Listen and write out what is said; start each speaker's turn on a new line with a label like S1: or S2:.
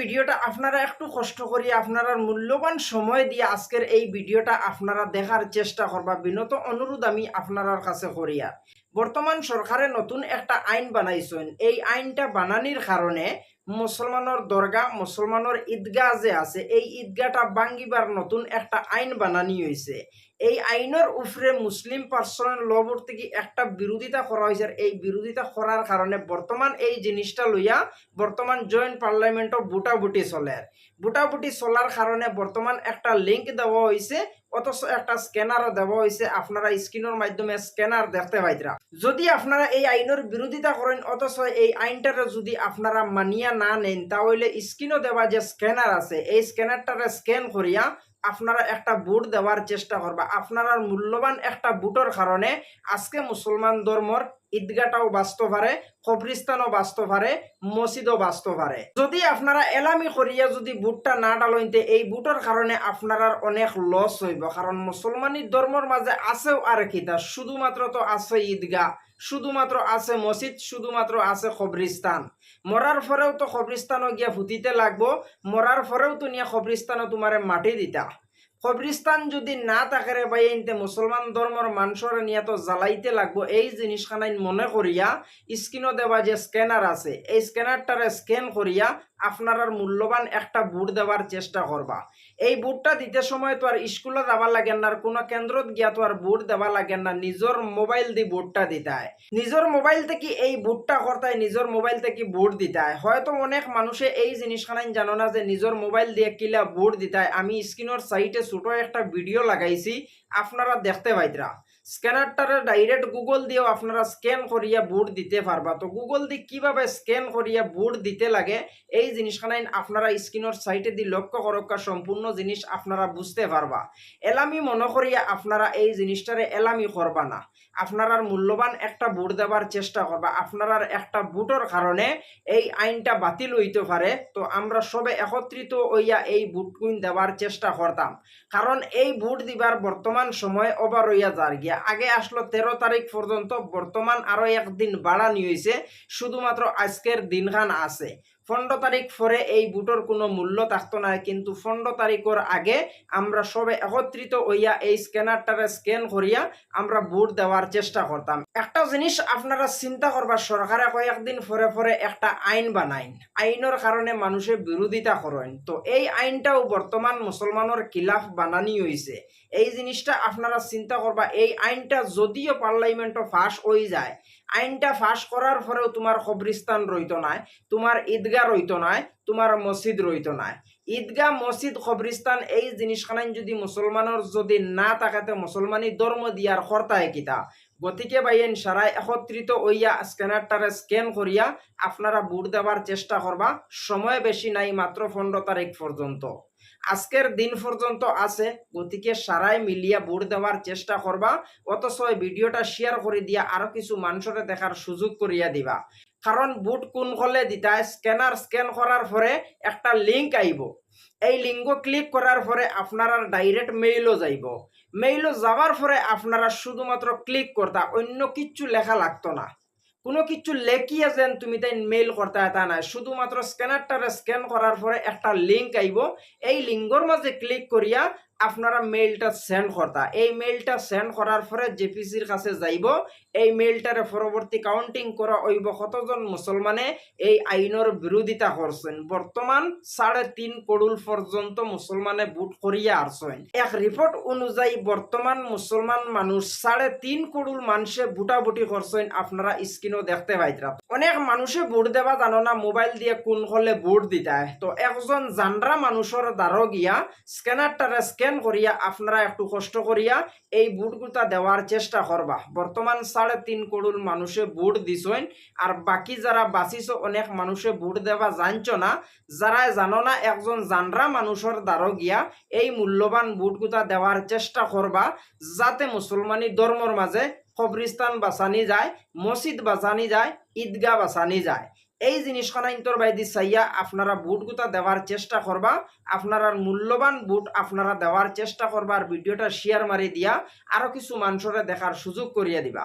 S1: ভিডিওটা আপনারা একটু কষ্ট করি আপনারা মূল্যবান সময় দিয়ে আজকের এই ভিডিওটা আপনারা দেখার চেষ্টা করবা। বিনত অনুরোধ আমি আপনার কাছে করিয়া। বর্তমান সরকারে নতুন একটা আইন বানাইছেন। এই আইনটা বানানির কারণে মুসলমানের দরগা মুসলমানের ঈদগাহ যে আছে, এই ঈদগাহটা ভাঙ্গিবার নতুন একটা আইন বানানি হয়েছে এই আইনের উপরে মুসলিম পার্সোনাল ল বোর্ড থেকে একটা বিরোধিতা করা হয়েছে এই বিরোধিতা করার কারণে বর্তমান এই জিনিসটা লইয়া বর্তমান জয়েন্ট পার্লামেন্টও বুটাবুটি চলে। বুটাবুটি চলার কারণে বর্তমান একটা লিঙ্ক দেওয়া হয়েছে অথচ একটা স্ক্যানারও দেওয়া হয়েছে আপনারা স্ক্রিনের মাধ্যমে স্ক্যানার দেখতে পাইতরা যদি আপনারা এই আইনের বিরোধিতা করেন অথচ এই আইনটারে যদি আপনারা মানিয়া না নেন, তাহলে স্ক্রিনও দেওয়া যে স্ক্যানার আছে। এই স্ক্যানারটারে স্ক্যান করিয়া আপনারা একটা বুট দেওয়ার চেষ্টা করবা। আপনারা মূল্যবান একটা বুটের কারণে আজকে মুসলমান ধর্মর ঈদগাটাও বাঁচতে পারে কবরিস্তানও বাঁচতে পারে মসজিদও বাঁচতে পারে যদি আপনারা এলামি করিয়া যদি বুটটা না ডালইতে এই বুটের কারণে আপনার অনেক লস হইব কারণ মুসলমানি ধর্মর মাঝে আছেও আর কিতা শুধুমাত্র তো আছে ঈদগাহ, শুধুমাত্র আছে মসজিদ শুধুমাত্র আছে কবরিস্তান মরার পরেও তো কবরিস্তানও গিয়া ফুটিতে লাগবো মরার পরেও তো নিয়ে কবরিস্তানও তোমারে মাটি দিতা। কবরিস্তান যদি না থাকে রে ভাই, এনতে মুসলমান ধর্মর মানুষের নিয়ে তো জ্বালাইতে লাগবো। এই জিনিসখানাই মনে করিয়া স্ক্রিনও দেওয়া যে স্ক্যানার আছে, এই স্ক্যানারটারে স্ক্যান করিয়া আপনার মূল্যবান একটা বুট দেওয়ার চেষ্টা করবা। এই বুটটা দিতে সময় তো আর স্কুলে যাবা লাগে না, আর কোনো কেন্দ্রত গিয়া তো আর বুট দেওয়া লাগে না নিজের মোবাইল দি বুটটা দিতে হয় নিজের মোবাইল থেকে এই বুটটা করতে নিজের মোবাইল থেকে বুট দিতে হয় হয়তো অনেক মানুষে এই জিনিসখানাই জানো না যে নিজের মোবাইল দিয়ে কিলা বুট দিতে হয় আমি স্ক্রিনের সাইটে ছোট একটা ভিডিও লাগাইছি, আপনারা দেখতে পাইতরা। স্ক্যানারটারে ডাইরেক্ট গুগল দিয়েও আপনারা স্ক্যান করিয়া বুট দিতে পারবা। তো গুগল দিয়ে কীভাবে স্ক্যান করিয়া বুট দিতে লাগে, এই জিনিসখানাই আপনারা স্ক্রিনের সাইটে দিয়ে লক্ষ্য করক্কা সম্পূর্ণ জিনিস আপনারা বুঝতে পারবা। এলামি মনে করিয়া আপনারা এই জিনিসটারে এলামি করবা না। আপনার মূল্যবান একটা বুট দেওয়ার চেষ্টা করবা। আপনার একটা বুটের কারণে এই আইনটা বাতিল হইতে পারে। তো আমরা সবে একত্রিত হইয়া এই বুটকুইন দেওয়ার চেষ্টা করতাম। কারণ এই বুট দিবার বর্তমান সময় ওভার হইয়া যার গিয়া। আগে আসলো তেরো তারিখ পর্যন্ত, বর্তমান আরও একদিন বাড়ানি হয়েছে শুধুমাত্র আজকের দিনখান আছে। পনেরো তারিখ পরে এই বুটর কোনো মূল্য থাকতো না কিন্তু পনেরো তারিখের আগে আমরা সবে একত্রিত হইয়া এই স্ক্যানারটারে স্ক্যান করিয়া আমরা বুট দেওয়ার চেষ্টা করতাম। একটা জিনিস আপনারা চিন্তা করবা সরকারে কয়েকদিন পরে পরে একটা আইন বানাইন। আইনের কারণে মানুষে বিরোধিতা করেন তো এই আইনটাও বর্তমান মুসলমানের খিলাফ বানানি হয়েছে এই জিনিসটা আপনারা চিন্তা করবা এই আইনটা যদিও পার্লামেন্টও ফাঁস হয়ে যায়, আইনটা ফাঁস করার পরেও তোমার কবরিস্তান রইত নাই তোমার ঈদগাহ রইত নাই তোমার মসজিদ রইত নাই। ঈদগাহ মসজিদ কবরিস্তান এই জিনিসখানাই যদি মুসলমানের যদি না থাকাতে মুসলমানি ধর্ম দিয়ার কর্তায় কিতা গতিকে বাইন সারাই একত্রিত হইয়া স্ক্যানারটারে স্ক্যান করিয়া আপনারা বুট দেওয়ার চেষ্টা করবা সময় বেশি নাই মাত্র পনেরো তারিখ পর্যন্ত আজকের দিন পর্যন্ত আছে, গতিকে সারাই মিলিয়া বুট দেওয়ার চেষ্টা করবা অথচ ভিডিওটা শেয়ার করে দিয়া আরও কিছু মানুষরে দেখার সুযোগ করিয়া দিবা। কারণ বুট কোন হলে দিতায় স্ক্যানার স্ক্যান করার পরে একটা লিঙ্ক আইব এই লিঙ্ক ক্লিক করার পরে আপনারা ডাইরেক্ট মেইলও যাইব। মেইলও যাওয়ার পরে আপনারা শুধুমাত্র ক্লিক করতা অন্য কিচ্ছু লেখা লাগতো না। কোনো কিছু লেখিয়ে যেন তুমি তাই মেইল করতে তা নাই। শুধুমাত্র স্ক্যানারটারে স্ক্যান করার পরে একটা লিঙ্ক আইব এই লিঙ্কর মাঝে ক্লিক করিয়া আপনারা মেইলটা সেন্ড করতা। এই মেইলটা সেন্ড করার পরে জেপিসির কাছে যাইব। এই মেইলটারে পরবর্তী কাউন্টিং করা হইব কতজন মুসলমানে? এই আইনের বিরোধিতা করছেন বর্তমান সাড়ে তিন করুল পর্যন্ত মুসলমানে বুট করিয়া আসছেন এক রিপোর্ট অনুযায়ী বর্তমান মুসলমান মানুষ সাড়ে তিন করুল মানুষে বুটাবুটি করছেন আপনারা স্ক্রিনও দেখতে পাইতরা। অনেক মানুষে ভোট দেওয়া জানো না মোবাইল দিয়ে কোন হলে ভোট দিতায় তো একজন জানরা মানুষের দ্বারো গিয়া স্ক্যানারটারে স্ক্যান করিয়া আপনারা একটু কষ্ট করিয়া এই বুটগুলা দেওয়ার চেষ্টা করবা। বর্তমান সাড়ে তিন করুল মানুষে বুট দিছেন আর বাকি যারা বাঁচিছ, অনেক মানুষে বুট দেওয়া জানছ না যারা জানো না একজন জানরা মানুষের দ্বারো গিয়া এই মূল্যবান বুটগুলা দেওয়ার চেষ্টা করবা যাতে মুসলমানি ধর্মর মাঝে কবরিস্তান বাঁচানি যায় মসজিদ বাঁচানি যায়, ঈদগাহ বাঁচানি যায়। এই জিনিসখানা ইন্তর বাইদি চাইয়া আপনারা বুট বুটগুতা দেওয়ার চেষ্টা করবা, আপনারা মূল্যবান বুট আপনারা দেওয়ার চেষ্টা করবা আর ভিডিওটা শেয়ার মারি দিয়া আরও কিছু মানুষরা দেখার সুযোগ করিয়া দিবা।